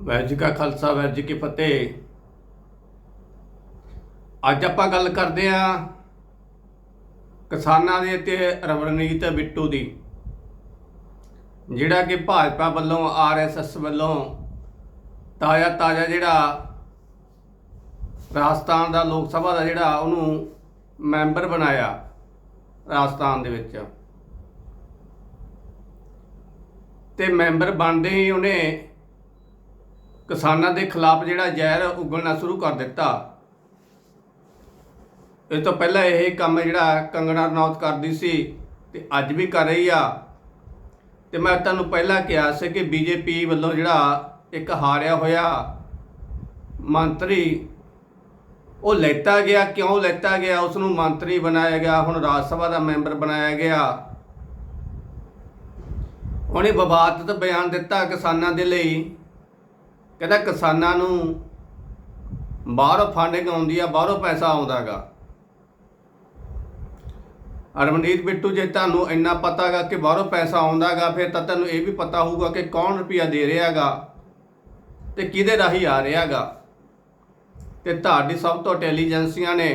ਵਾਹਿਗੁਰੂ ਕਾ ਖਾਲਸਾ ਵਾਹਿਗੁਰੂ ਜੀ ਕੀ ਫਤਿਹ। ਅੱਜ ਆਪਾਂ ਗੱਲ ਕਰਦੇ ਆਂ ਕਿਸਾਨਾਂ ਦੇ ਤੇ ਰਵਨੀਤ ਬਿੱਟੂ ਦੀ, ਜਿਹੜਾ ਕਿ ਭਾਜਪਾ ਵੱਲੋਂ ਆਰਐਸਐਸ ਵੱਲੋਂ ਤਾਜ਼ਾ ਤਾਜ਼ਾ ਜਿਹੜਾ ਰਾਜਸਥਾਨ ਦਾ, ਲੋਕ ਸਭਾ ਦਾ ਜਿਹੜਾ ਉਹਨੂੰ ਮੈਂਬਰ ਬਣਾਇਆ ਰਾਜਸਥਾਨ ਦੇ ਵਿੱਚ। ਤੇ ਮੈਂਬਰ ਬਣਦੇ ਹੀ ਉਹਨੇ ਕਿਸਾਨਾਂ ਦੇ ਖਿਲਾਫ ਜਿਹੜਾ ਜ਼ਹਿਰ ਉਗਲਣਾ ਸ਼ੁਰੂ ਕਰ ਦਿੱਤਾ। ਇਸ ਤੋਂ ਪਹਿਲਾਂ ਇਹ ਕੰਮ ਜਿਹੜਾ ਕੰਗਣਾ ਰਣੌਤ ਕਰਦੀ ਸੀ ਤੇ ਅੱਜ ਵੀ ਕਰ ਰਹੀ ਆ। ਤੇ ਮੈਂ ਤੁਹਾਨੂੰ ਪਹਿਲਾਂ ਕਿਹਾ ਸੀ ਕਿ ਬੀਜੇਪੀ ਵੱਲੋਂ ਜਿਹੜਾ ਇੱਕ ਹਾਰਿਆ ਹੋਇਆ ਮੰਤਰੀ, ਉਹ ਲੈਤਾ ਗਿਆ। ਕਿਉਂ ਲੈਤਾ ਗਿਆ? ਉਸ ਨੂੰ ਮੰਤਰੀ ਬਣਾਇਆ ਗਿਆ। ਹੁਣ ਰਾਜ ਸਭਾ ਦਾ ਮੈਂਬਰ ਬਣਾਇਆ ਗਿਆ। ਉਹਨੇ ਵਿਵਾਦਤ ਬਿਆਨ ਦਿੱਤਾ ਕਿਸਾਨਾਂ ਦੇ ਲਈ। ਕਹਿੰਦਾ ਕਿਸਾਨਾਂ ਨੂੰ ਬਾਹਰੋਂ ਫੰਡਿੰਗ ਆਉਂਦੀ ਆ, ਬਾਹਰੋਂ ਪੈਸਾ ਆਉਂਦਾਗਾ ਅਰਮਨੀਤ ਬਿੱਟੂ, ਜੇ ਤੁਹਾਨੂੰ ਇੰਨਾ ਪਤਾਗਾ ਕਿ ਬਾਹਰੋਂ ਪੈਸਾ ਆਉਂਦਾਗਾ ਫਿਰ ਤਾਂ ਤੁਹਾਨੂੰ ਇਹ ਵੀ ਪਤਾ ਹੋਊਗਾ ਕਿ ਕੌਣ ਰੁਪਿਆ ਦੇ ਰਿਹਾਗਾ ਤੇ ਕਿਹਦੇ ਰਾਹੀਂ ਆ ਰਿਹਾਗਾ ਤੇ ਤੁਹਾਡੀ ਸਭ ਤੋਂ ਇੰਟੈਲੀਜੈਂਸੀਆਂ ਨੇ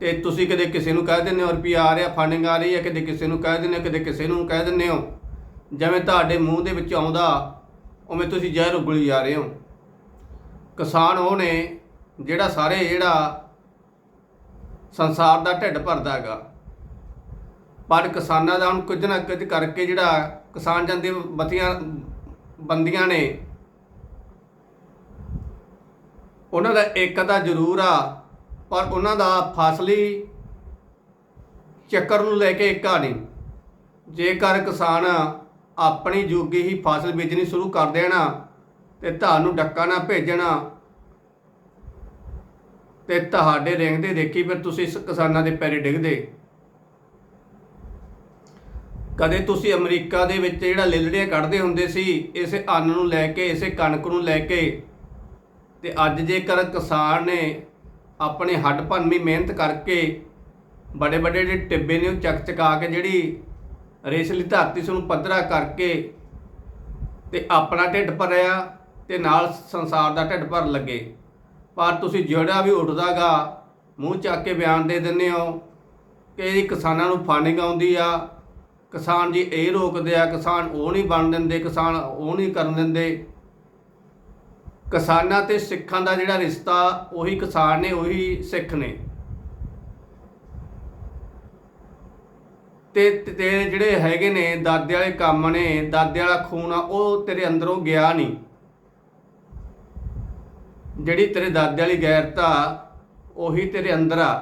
ਤੇ ਤੁਸੀਂ ਕਦੇ ਕਿਸੇ ਨੂੰ ਕਹਿ ਦਿੰਦੇ ਹੋ ਰੁਪਿਆ ਆ ਰਿਹਾ ਫੰਡਿੰਗ ਆ ਰਹੀ ਹੈ, ਕਦੇ ਕਿਸੇ ਨੂੰ ਕਹਿ ਦਿੰਦੇ ਹੋ, ਕਦੇ ਕਿਸੇ ਨੂੰ ਕਹਿ ਦਿੰਦੇ ਹੋ। ਜਿਵੇਂ ਤੁਹਾਡੇ ਮੂੰਹ ਦੇ ਵਿੱਚ ਆਉਂਦਾ ਉਵੇਂ ਤੁਸੀਂ ਜ਼ਹਿਰ ਉਗਲੀ ਜਾ ਰਹੇ ਹੋ। ਕਿਸਾਨ ਉਹ ਨੇ ਜਿਹੜਾ ਸਾਰੇ ਜਿਹੜਾ ਸੰਸਾਰ ਦਾ ਢਿੱਡ ਭਰਦਾ ਹੈਗਾ। ਪਰ ਕਿਸਾਨਾਂ ਦਾ ਹੁਣ ਕੁਝ ਨਾ ਕੁਝ ਕਰਕੇ ਜਿਹੜਾ ਕਿਸਾਨ ਜਾਂਦੇ ਬਤੀਆਂ, ਬੰਦੀਆਂ ਨੇ, ਉਹਨਾਂ ਦਾ ਇੱਕ ਤਾਂ ਜ਼ਰੂਰ ਆ, ਪਰ ਉਹਨਾਂ ਦਾ ਫਸਲੀ ਚੱਕਰ ਨੂੰ ਲੈ ਕੇ ਇੱਕਾ ਨਹੀਂ। ਜੇਕਰ ਕਿਸਾਨ ਆਪਣੀ ਜੋਗੀ ਹੀ ਫਸਲ ਬੀਜਣੀ ਸ਼ੁਰੂ ਕਰ ਦੇਣਾ ਤੇ ਤੁਹਾਨੂੰ ਡੱਕਾ ਨਾ ਭੇਜਣਾ। ਤੇ ਤੁਹਾਡੇ ਰਿੰਗਦੇ ਦੇਖੀ ਫਿਰ ਤੁਸੀਂ ਕਿਸਾਨਾਂ ਦੇ ਪੈਰੇ ਡਿੱਗਦੇ। ਕਦੇ ਤੁਸੀਂ ਅਮਰੀਕਾ ਦੇ ਵਿੱਚ ਜਿਹੜਾ ਲਿਲੜੀਆਂ ਕੱਢਦੇ ਹੁੰਦੇ ਸੀ, ਇਸੇ ਅੰਨ ਨੂੰ ਲੈ ਕੇ, ਇਸੇ ਕਣਕ ਨੂੰ ਲੈ ਕੇ, ਤੇ ਅੱਜ ਜੇਕਰ ਕਿਸਾਨ ਨੇ ਆਪਣੇ ਹੱਡ ਭੰਨਵੀਂ ਮਿਹਨਤ ਕਰਕੇ ਬੜੇ ਬੜੇ ਜਿਹੜੇ ਟਿੱਬੇ ਨੇ ਉਹ ਚੱਕ ਚਕਾ ਕੇ ਜਿਹੜੀ ਰੇਸਲੀ ਧਰਤੀ ਸੀ ਪੱਧਰਾ ਕਰਕੇ ਤੇ ਆਪਣਾ ਢਿੱਡ ਭਰਿਆ ਤੇ ਨਾਲ ਸੰਸਾਰ ਦਾ ਢਿੱਡ ਭਰਨ ਲੱਗੇ। ਪਰ ਤੁਸੀਂ ਜਿਹੜਾ ਵੀ ਉੱਠਦਾਗਾ, ਮੂੰਹ ਚੱਕ ਕੇ ਬਿਆਨ ਦੇ ਦਿੰਦੇ ਹੋ ਕਿ ਇਹ ਕਿਸਾਨਾਂ ਨੂੰ ਫੰਡਿੰਗ ਆਉਂਦੀ ਆ। ਕਿਸਾਨ ਜੀ ਇਹ ਰੋਕਦੇ ਆ, ਕਿਸਾਨ ਉਹ ਨਹੀਂ ਬਣ ਦਿੰਦੇ, ਕਿਸਾਨ ਉਹ ਨਹੀਂ ਕਰਨ ਦਿੰਦੇ। ਕਿਸਾਨਾਂ ਤੇ ਸਿੱਖਾਂ ਦਾ ਜਿਹੜਾ ਰਿਸ਼ਤਾ, ਉਹੀ ਕਿਸਾਨ ਨੇ, ਉਹੀ ਸਿੱਖ ਨੇ। ਤੇ ਤੇਰੇ ਜਿਹੜੇ ਹੈਗੇ ਨੇ, ਦਾਦੇ ਵਾਲੇ ਕੰਮ ਨੇ, ਦਾਦੇ ਵਾਲਾ ਖੂਨ ਆ, ਉਹ ਤੇਰੇ ਅੰਦਰੋਂ ਗਿਆ ਨਹੀਂ। ਜਿਹੜੀ ਤੇਰੇ ਦਾਦੇ ਵਾਲੀ ਗੈਰਤ ਆ, ਉਹੀ ਤੇਰੇ ਅੰਦਰ ਆ।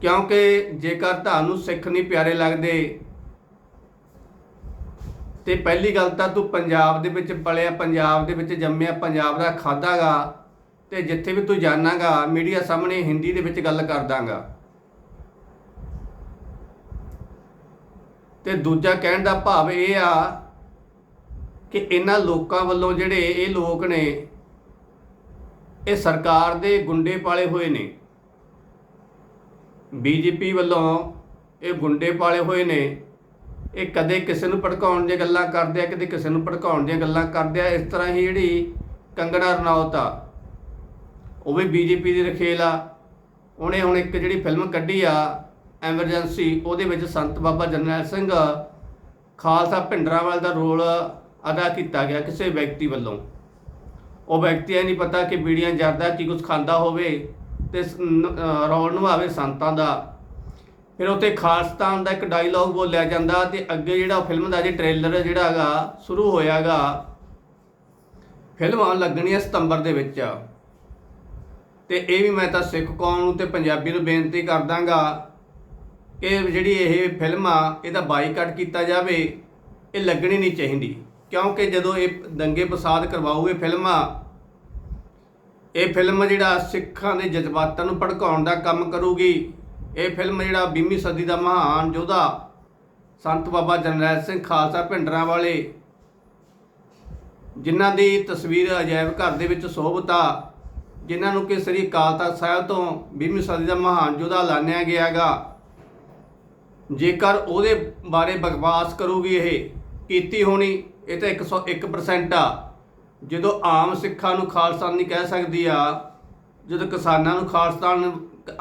ਕਿਉਂਕਿ ਜੇਕਰ ਤੁਹਾਨੂੰ ਸਿੱਖ ਨਹੀਂ ਪਿਆਰੇ ਲੱਗਦੇ, ਤੇ ਪਹਿਲੀ ਗੱਲ ਤਾਂ ਤੂੰ ਪੰਜਾਬ ਦੇ ਵਿੱਚ ਪਲਿਆ, ਪੰਜਾਬ ਦੇ ਵਿੱਚ ਜੰਮਿਆ, ਪੰਜਾਬ ਦਾ ਖਾਦਾਗਾ ਤੇ ਜਿੱਥੇ ਵੀ ਤੂੰ ਜਾਣਾਗਾ ਮੀਡੀਆ ਸਾਹਮਣੇ ਹਿੰਦੀ ਦੇ ਵਿੱਚ ਗੱਲ ਕਰਦਾਗਾ ਤੇ ਦੂਜਾ ਕਹਿਣ ਦਾ ਭਾਵ ਇਹ ਆ ਕਿ ਇਹਨਾਂ ਲੋਕਾਂ ਵੱਲੋਂ ਜਿਹੜੇ ਇਹ ਲੋਕ ਨੇ, ਇਹ ਸਰਕਾਰ ਦੇ ਗੁੰਡੇ ਪਾਲੇ ਹੋਏ ਨੇ। ਬੀਜੇਪੀ ਵੱਲੋਂ ਇਹ ਗੁੰਡੇ ਪਾਲੇ ਹੋਏ ਨੇ। ਇਹ ਕਦੇ ਕਿਸੇ ਨੂੰ ਭੜਕਾਉਣ ਦੀਆਂ ਗੱਲਾਂ ਕਰਦੇ ਆ, ਕਦੇ ਕਿਸੇ ਨੂੰ ਭੜਕਾਉਣ ਦੀਆਂ ਗੱਲਾਂ ਕਰਦੇ ਆ। ਇਸ ਤਰ੍ਹਾਂ ਹੀ ਜਿਹੜੀ ਕੰਗਣਾ ਰਣੌਤ ਆ, ਉਹ ਵੀ ਬੀਜੇਪੀ ਦੀ ਰਖੇਲ ਆ। ਉਹਨੇ ਹੁਣ ਇੱਕ ਜਿਹੜੀ ਫਿਲਮ ਕੱਢੀ ਆ ਐਮਰਜੈਂਸੀ, ਉਹਦੇ ਵਿੱਚ ਸੰਤ ਬਾਬਾ ਜਰਨੈਲ ਸਿੰਘ ਖਾਲਸਾ ਭਿੰਡਰਾਂਵਾਲ ਦਾ ਰੋਲ ਅਦਾ ਕੀਤਾ ਗਿਆ ਕਿਸੇ ਵਿਅਕਤੀ ਵੱਲੋਂ। ਉਹ ਵਿਅਕਤੀ ਇਹ ਨਹੀਂ ਪਤਾ ਕਿ ਬੀੜੀਆਂ ਜਰਦਾ ਕੀ ਕੁਝ ਖਾਂਦਾ ਹੋਵੇ ਤੇ ਸ- ਰੌਲ ਨਿਭਾਵੇ ਸੰਤਾਂ ਦਾ। ਫਿਰ ਉੱਥੇ ਖਾਲਸਤਾਨ ਦਾ ਇੱਕ ਡਾਇਲੌਗ ਬੋਲਿਆ ਜਾਂਦਾ ਤੇ ਅੱਗੇ ਜਿਹੜਾ ਫਿਲਮ ਦਾ ਜੇ ਟ੍ਰੇਲਰ ਜਿਹੜਾ ਹੈਗਾ ਸ਼ੁਰੂ ਹੋਇਆਗਾ ਫਿਲਮ ਆਉਣ ਲੱਗਣੀ ਹੈ ਸਤੰਬਰ ਦੇ ਵਿੱਚ। ਤੇ ਇਹ ਵੀ ਮੈਂ ਤਾਂ ਸਿੱਖ ਕੌਮ ਨੂੰ ਤੇ ਪੰਜਾਬੀ ਨੂੰ ਬੇਨਤੀ ਕਰਦਾਗਾ ਇਹ ਜਿਹੜੀ ਇਹ ਫਿਲਮ ਆ, ਇਹਦਾ ਬਾਈਕਾਟ ਕੀਤਾ ਜਾਵੇ, ਇਹ ਲੱਗਣੀ ਨਹੀਂ ਚਾਹੀਦੀ। ਕਿਉਂਕਿ ਜਦੋਂ ਇਹ ਦੰਗੇ ਫਸਾਦ ਕਰਵਾਊ ਇਹ ਫਿਲਮ ਆ, ਇਹ ਫਿਲਮ ਜਿਹੜਾ ਸਿੱਖਾਂ ਦੇ ਜਜ਼ਬਾਤਾਂ ਨੂੰ ਭੜਕਾਉਣ ਦਾ ਕੰਮ ਕਰੂਗੀ। ਇਹ ਫਿਲਮ ਜਿਹੜਾ 20ਵੀਂ ਸਦੀ ਦਾ ਮਹਾਨ ਯੋਧਾ ਸੰਤ ਬਾਬਾ ਜਰਨੈਲ ਸਿੰਘ ਖਾਲਸਾ ਭਿੰਡਰਾਂ ਵਾਲੇ, ਜਿਨ੍ਹਾਂ ਦੀ ਤਸਵੀਰ ਅਜਾਇਬ ਘਰ ਦੇ ਵਿੱਚ ਸੋਭਤ ਆ ਜਿਨ੍ਹਾਂ ਨੂੰ ਕਿ ਸ੍ਰੀ ਅਕਾਲ ਤਖਤ ਸਾਹਿਬ ਤੋਂ 20ਵੀਂ ਸਦੀ ਦਾ ਮਹਾਨ ਯੋਧਾ ਲਾਣਿਆ ਗਿਆਗਾ। ਜੇਕਰ ਉਹਦੇ ਬਾਰੇ ਬਕਵਾਸ ਕਰੂਗੀ ਇਹ ਕੀਤੀ ਹੋਣੀ, ਇਹ ਤਾਂ 101% ਆ। ਜਦੋਂ ਆਮ ਸਿੱਖਾਂ ਨੂੰ ਖਾਲਸਾਨੀ ਕਹਿ ਸਕਦੀ ਆ, ਜਦੋਂ ਕਿਸਾਨਾਂ ਨੂੰ ਖਾਲਸਤਾਨ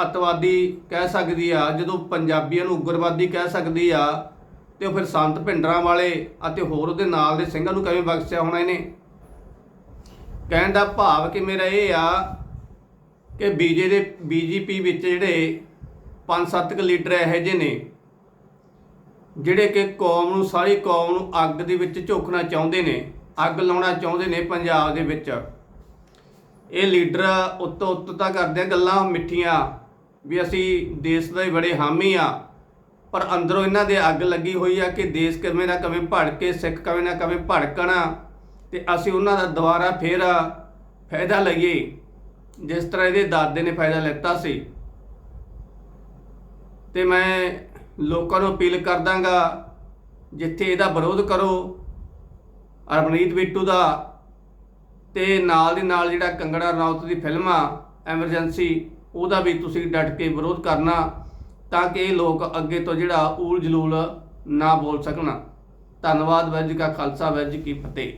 ਅਤਵਾਦੀ ਕਹਿ ਸਕਦੀ ਆ, ਜਦੋਂ ਪੰਜਾਬੀਆਂ ਨੂੰ ਉਗਰਵਾਦੀ ਕਹਿ ਸਕਦੀ ਆ, ਤੇ ਉਹ ਫਿਰ ਸੰਤ ਭਿੰਡਰਾਂ ਵਾਲੇ ਅਤੇ ਹੋਰ ਉਹਦੇ ਨਾਲ ਦੇ ਸਿੰਘਾਂ ਨੂੰ ਕਿਵੇਂ ਬਖਸ਼ਿਆ ਹੋਣਾ ਇਹਨੇ? ਕਹਿਣ ਦਾ ਭਾਵ ਕਿ ਮੇਰਾ ਇਹ ਆ ਕਿ ਬੀਜੇ ਦੇ, ਬੀਜੇਪੀ ਵਿੱਚ ਜਿਹੜੇ ਪੰਜ ਸੱਤ ਕੁ ਲੀਡਰ ਇਹੋ ਜਿਹੇ ਨੇ ਜਿਹੜੇ ਕਿ ਕੌਮ ਨੂੰ, ਸਾਰੀ ਕੌਮ ਨੂੰ ਅੱਗ ਦੇ ਵਿੱਚ ਝੋਕਣਾ ਚਾਹੁੰਦੇ ਨੇ, ਅੱਗ ਲਾਉਣਾ ਚਾਹੁੰਦੇ ਨੇ ਪੰਜਾਬ ਦੇ ਵਿੱਚ। ਇਹ ਲੀਡਰ ਉੱਤੋਂ ਉੱਤੋਂ ਤਾਂ ਕਰਦੇ ਆ ਗੱਲਾਂ ਮਿੱਠੀਆਂ, ਵੀ ਅਸੀਂ ਦੇਸ਼ ਦੇ ਬੜੇ ਹਾਮੀ ਆ, ਪਰ ਅੰਦਰੋਂ ਇਹਨਾਂ ਦੇ ਅੱਗ ਲੱਗੀ ਹੋਈ ਆ ਕਿ ਦੇਸ਼ ਕਿਵੇਂ ਨਾ ਕਿਵੇਂ ਭੜਕੇ, ਸਿੱਖ ਕਿਵੇਂ ਨਾ ਕਿਵੇਂ ਭੜਕਣਾ, ਤੇ ਅਸੀਂ ਉਹਨਾਂ ਦਾ ਦੁਬਾਰਾ ਫੇਰ ਫਾਇਦਾ ਲਈਏ, ਜਿਸ ਤਰ੍ਹਾਂ ਇਹਦੇ ਦਾਦੇ ਨੇ ਫਾਇਦਾ ਲੈਤਾ ਸੀ। ਤੇ ਮੈਂ ਲੋਕਾਂ ਨੂੰ ਅਪੀਲ ਕਰ ਦਾਂਗਾ ਜਿੱਥੇ ਇਹਦਾ ਵਿਰੋਧ ਕਰੋ ਅਰਮਨੀਤ ਬਿੱਟੂ ਦਾ, ਤੇ ਨਾਲ ਦੀ ਨਾਲ ਜਿਹੜਾ ਕੰਗੜਾ ਰਣੌਤ ਦੀ ਫਿਲਮ ਆ ਐਮਰਜੈਂਸੀ ਉਹਦਾ ਵੀ ਤੁਸੀਂ ਡਟ ਕੇ ਵਿਰੋਧ ਕਰਨਾ, ਤਾਂ ਕਿ ਇਹ ਲੋਕ ਅੱਗੇ ਤੋਂ ਜਿਹੜਾ ਊਲ ਜਲੂਲ ਨਾ ਬੋਲ ਸਕਣ। ਧੰਨਵਾਦ ਵੈਜ ਕਾ ਖਾਲਸਾ ਵੈਜ ਕੀ ਫਤਿਹ।